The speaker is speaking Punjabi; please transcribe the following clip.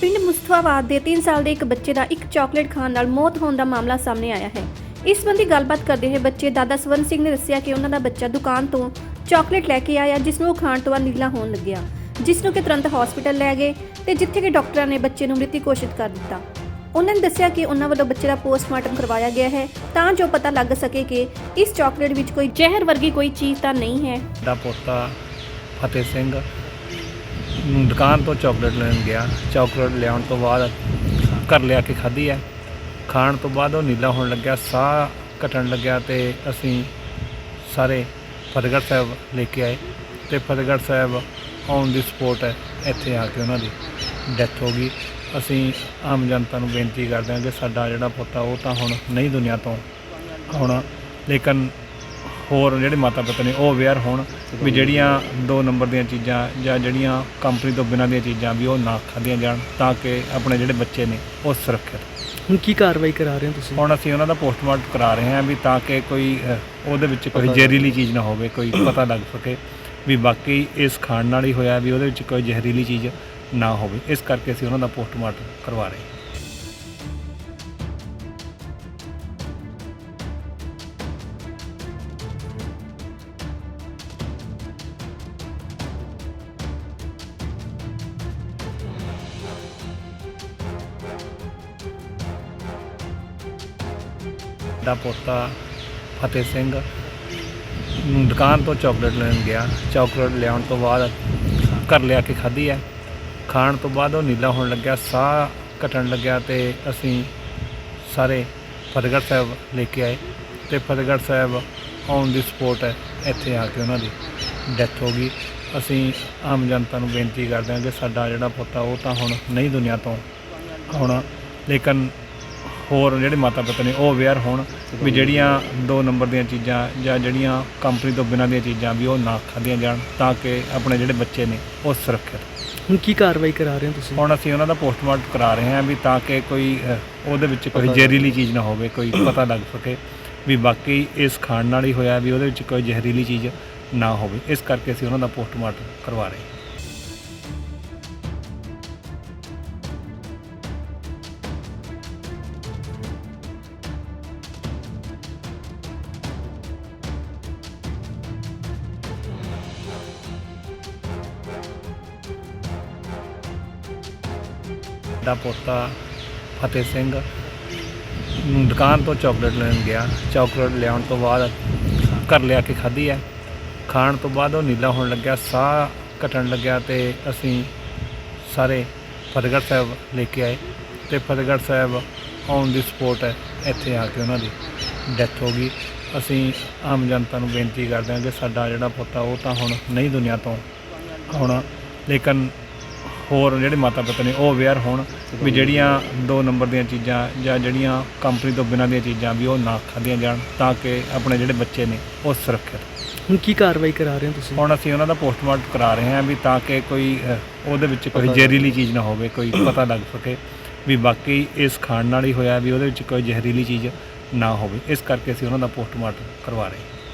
ਪਿੰਡ ਮੁਸਤਫਾਬਾਦ ਦੇ 3 ਸਾਲ ਦੇ ਇੱਕ ਬੱਚੇ ਦਾ ਇੱਕ ਚਾਕਲੇਟ ਖਾਣ ਨਾਲ ਮੌਤ ਹੋਣ ਦਾ ਮਾਮਲਾ ਸਾਹਮਣੇ ਆਇਆ ਹੈ। ਇਸ ਸੰਬੰਧੀ ਗੱਲਬਾਤ ਕਰਦੇ ਹੋਏ ਬੱਚੇ ਦਾਦਾ ਸਵਰਨ ਸਿੰਘ ਨੇ ਦੱਸਿਆ ਕਿ ਉਹਨਾਂ ਦਾ ਬੱਚਾ ਦੁਕਾਨ ਤੋਂ ਚਾਕਲੇਟ ਲੈ ਕੇ ਆਇਆ, ਜਿਸ ਨੂੰ ਉਹ ਖਾਣ ਤੋਂ ਬਾਅਦ ਨੀਲਾ ਹੋਣ ਲੱਗਿਆ, ਜਿਸ ਨੂੰ ਕਿ ਤੁਰੰਤ ਹਸਪੀਟਲ ਲੈ ਗਏ ਤੇ ਜਿੱਥੇ ਕਿ ਡਾਕਟਰਾਂ ਨੇ ਬੱਚੇ ਨੂੰ ਮ੍ਰਿਤਕ ਘੋਸ਼ਿਤ ਕਰ ਦਿੱਤਾ। ਉਹਨਾਂ ਨੇ ਦੱਸਿਆ ਕਿ ਉਹਨਾਂ ਵੱਲੋਂ ਬੱਚੇ ਦਾ ਪੋਸਟਮਾਰਟਮ ਕਰਵਾਇਆ ਗਿਆ ਹੈ, ਤਾਂ ਜੋ ਪਤਾ ਲੱਗ ਸਕੇ ਕਿ ਇਸ ਚਾਕਲੇਟ ਵਿੱਚ ਕੋਈ ਜ਼ਹਿਰ ਵਰਗੀ ਕੋਈ ਚੀਜ਼ ਤਾਂ ਨਹੀਂ ਹੈ। ਦਾ ਪੋਤਾ ਫਤਿਹ ਸਿੰਘ ਦੁਕਾਨ ਤੋਂ ਚਾਕਲੇਟ ਲੈਣ ਗਿਆ। ਚਾਕਲੇਟ ਲਿਆਉਣ ਤੋਂ ਬਾਅਦ ਘਰ ਲਿਆ ਕੇ ਖਾਧੀ ਹੈ। ਖਾਣ ਤੋਂ ਬਾਅਦ ਉਹ ਨੀਲਾ ਹੋਣ ਲੱਗਿਆ, ਸਾਹ ਘਟਣ ਲੱਗਿਆ ਤੇ ਅਸੀਂ ਸਾਰੇ ਫਤਿਹਗੜ੍ਹ ਸਾਹਿਬ ਲੈ ਕੇ ਆਏ ਤੇ Fatehgarh Sahib on the support ਹੈ ਇੱਥੇ ਆ ਕੇ ਉਹਨਾਂ ਦੀ ਡੈਥ ਹੋ ਗਈ। ਅਸੀਂ ਆਮ ਜਨਤਾ ਨੂੰ ਬੇਨਤੀ ਕਰਦੇ ਹਾਂ ਕਿ ਸਾਡਾ ਜਿਹੜਾ ਪੁੱਤ ਪੋਤਾ ਉਹ ਤਾਂ ਹੁਣ ਨਹੀਂ ਦੁਨੀਆ ਤੋਂ ਆਉਣਾ, ਲੇਕਿਨ ਹੋਰ ਜਿਹੜੇ ਮਾਤਾ ਪਿਤਾ ਨੇ ਉਹ ਅਵੇਅਰ ਹੋਣ ਵੀ ਜਿਹੜੀਆਂ ਦੋ ਨੰਬਰ ਦੀਆਂ ਚੀਜ਼ਾਂ ਜਾਂ ਜਿਹੜੀਆਂ ਕੰਪਨੀ ਤੋਂ ਬਿਨਾਂ ਦੀਆਂ ਚੀਜ਼ਾਂ ਵੀ ਉਹ ਨਾ ਖਾਧੀਆਂ ਜਾਣ ਤਾਂ ਕਿ ਆਪਣੇ ਜਿਹੜੇ ਬੱਚੇ ਨੇ ਉਹ ਸੁਰੱਖਿਅਤ। ਹੁਣ ਕੀ ਕਾਰਵਾਈ ਕਰਾ ਰਹੇ ਹੋ ਤੁਸੀਂ? ਹੁਣ ਅਸੀਂ ਉਹਨਾਂ ਦਾ ਪੋਸਟਮਾਰਟਮ ਕਰਾ ਰਹੇ ਹਾਂ ਵੀ ਤਾਂ ਕਿ ਕੋਈ ਉਹਦੇ ਵਿੱਚ ਕੋਈ ਜ਼ਹਿਰੀਲੀ ਚੀਜ਼ ਨਾ ਹੋਵੇ ਕੋਈ ਪਤਾ ਲੱਗ ਸਕੇ ਵੀ ਬਾਕੀ ਇਸ ਖਾਣ ਨਾਲ ਹੀ ਹੋਇਆ ਵੀ ਉਹਦੇ ਵਿੱਚ ਕੋਈ ਜ਼ਹਿਰੀਲੀ ਚੀਜ਼ ਨਾ ਹੋਵੇ। ਇਸ ਕਰਕੇ ਅਸੀਂ ਉਹਨਾਂ ਦਾ ਪੋਸਟਮਾਰਟਮ ਕਰਵਾ ਰਹੇ ਹਾਂ। ਦਾ ਪੋਤਾ ਫਤਿਹ ਸਿੰਘ ਦੁਕਾਨ ਤੋਂ ਚਾਕਲੇਟ ਲੈਣ ਗਿਆ। ਚਾਕਲੇਟ ਲਿਆਉਣ ਤੋਂ ਬਾਅਦ ਘਰ ਲਿਆ ਕੇ ਖਾਧੀ ਹੈ। ਖਾਣ ਤੋਂ ਬਾਅਦ ਉਹ ਨੀਲਾ ਹੋਣ ਲੱਗਿਆ, ਸਾਹ ਘਟਣ ਲੱਗਿਆ ਤੇ ਅਸੀਂ ਸਾਰੇ ਫਤਿਹਗੜ੍ਹ ਸਾਹਿਬ ਲੈ ਕੇ ਆਏ ਤੇ Fatehgarh Sahib on the support ਹੈ ਇੱਥੇ ਆ ਕੇ ਉਹਨਾਂ ਦੀ ਡੈਥ ਹੋ ਗਈ। ਅਸੀਂ ਆਮ ਜਨਤਾ ਨੂੰ ਬੇਨਤੀ ਕਰਦੇ ਹਾਂ ਕਿ ਸਾਡਾ ਜਿਹੜਾ ਪੋਤਾ ਉਹ ਤਾਂ ਹੁਣ ਨਹੀਂ ਦੁਨੀਆ ਤੋਂ ਆਉਣਾ, ਲੇਕਿਨ ਹੋਰ ਜਿਹੜੇ ਮਾਤਾ ਪਿਤਾ ਨੇ ਉਹ ਅਵੇਅਰ ਹੋਣ ਵੀ ਜਿਹੜੀਆਂ ਦੋ ਨੰਬਰ ਦੀਆਂ ਚੀਜ਼ਾਂ ਜਾਂ ਜਿਹੜੀਆਂ ਕੰਪਨੀ ਤੋਂ ਬਿਨਾਂ ਦੀਆਂ ਚੀਜ਼ਾਂ ਵੀ ਉਹ ਨਾ ਖਾਧੀਆਂ ਜਾਣ ਤਾਂ ਕਿ ਆਪਣੇ ਜਿਹੜੇ ਬੱਚੇ ਨੇ ਉਹ ਸੁਰੱਖਿਅਤ। ਹੁਣ ਕੀ ਕਾਰਵਾਈ ਕਰਾ ਰਹੇ ਹੋ ਤੁਸੀਂ? ਹੁਣ ਅਸੀਂ ਉਹਨਾਂ ਦਾ ਪੋਸਟਮਾਰਟਮ ਕਰਾ ਰਹੇ ਹਾਂ ਵੀ ਤਾਂ ਕਿ ਕੋਈ ਉਹਦੇ ਵਿੱਚ ਕੋਈ ਜ਼ਹਿਰੀਲੀ ਚੀਜ਼ ਨਾ ਹੋਵੇ ਕੋਈ ਪਤਾ ਲੱਗ ਸਕੇ ਵੀ ਬਾਕੀ ਇਸ ਖਾਣ ਨਾਲ ਹੀ ਹੋਇਆ ਵੀ ਉਹਦੇ ਵਿੱਚ ਕੋਈ ਜ਼ਹਿਰੀਲੀ ਚੀਜ਼ ਨਾ ਹੋਵੇ। ਇਸ ਕਰਕੇ ਅਸੀਂ ਉਹਨਾਂ ਦਾ ਪੋਸਟਮਾਰਟਮ ਕਰਵਾ ਰਹੇ ਹਾਂ। ਦਾ ਪੋਤਾ ਫਤਿਹ ਸਿੰਘ ਦੁਕਾਨ ਤੋਂ ਚਾਕਲੇਟ ਲੈਣ ਗਿਆ। ਚਾਕਲੇਟ ਲਿਆਉਣ ਤੋਂ ਬਾਅਦ ਘਰ ਲਿਆ ਕੇ ਖਾਧੀ ਹੈ। ਖਾਣ ਤੋਂ ਬਾਅਦ ਉਹ ਨੀਲਾ ਹੋਣ ਲੱਗਿਆ, ਸਾਹ ਘਟਣ ਲੱਗਿਆ ਤੇ ਅਸੀਂ ਸਾਰੇ ਫਤਿਹਗੜ੍ਹ ਸਾਹਿਬ ਲੈ ਕੇ ਆਏ ਤੇ Fatehgarh Sahib on the support ਹੈ ਇੱਥੇ ਆ ਕੇ ਉਹਨਾਂ ਦੀ ਡੈਥ ਹੋ ਗਈ। ਅਸੀਂ ਆਮ ਜਨਤਾ ਨੂੰ ਬੇਨਤੀ ਕਰਦੇ ਹਾਂ ਕਿ ਸਾਡਾ ਜਿਹੜਾ ਪੋਤਾ ਉਹ ਤਾਂ ਹੁਣ ਨਹੀਂ ਦੁਨੀਆ ਤੋਂ ਆਉਣਾ, ਲੇਕਿਨ ਹੋਰ ਜਿਹੜੇ ਮਾਤਾ ਪਿਤਾ ਨੇ ਉਹ ਅਵੇਅਰ ਹੋਣ ਵੀ ਜਿਹੜੀਆਂ ਦੋ ਨੰਬਰ ਦੀਆਂ ਚੀਜ਼ਾਂ ਜਾਂ ਜਿਹੜੀਆਂ ਕੰਪਨੀ ਤੋਂ ਬਿਨਾਂ ਦੀਆਂ ਚੀਜ਼ਾਂ ਵੀ ਉਹ ਨਾ ਖਾਧੀਆਂ ਜਾਣ ਤਾਂ ਕਿ ਆਪਣੇ ਜਿਹੜੇ ਬੱਚੇ ਨੇ ਉਹ ਸੁਰੱਖਿਅਤ। ਹੁਣ ਕੀ ਕਾਰਵਾਈ ਕਰਾ ਰਹੇ ਹੋ ਤੁਸੀਂ? ਹੁਣ ਅਸੀਂ ਉਹਨਾਂ ਦਾ ਪੋਸਟਮਾਰਟਮ ਕਰਾ ਰਹੇ ਹਾਂ ਵੀ ਤਾਂ ਕਿ ਕੋਈ ਉਹਦੇ ਵਿੱਚ ਕੋਈ ਜ਼ਹਿਰੀਲੀ ਚੀਜ਼ ਨਾ ਹੋਵੇ ਕੋਈ ਪਤਾ ਲੱਗ ਸਕੇ ਵੀ ਬਾਕੀ ਇਸ ਖਾਣ ਨਾਲ ਹੀ ਹੋਇਆ ਵੀ ਉਹਦੇ ਵਿੱਚ ਕੋਈ ਜ਼ਹਿਰੀਲੀ ਚੀਜ਼ ਨਾ ਹੋਵੇ। ਇਸ ਕਰਕੇ ਅਸੀਂ ਉਹਨਾਂ ਦਾ ਪੋਸਟਮਾਰਟਮ ਕਰਵਾ ਰਹੇ ਹਾਂ।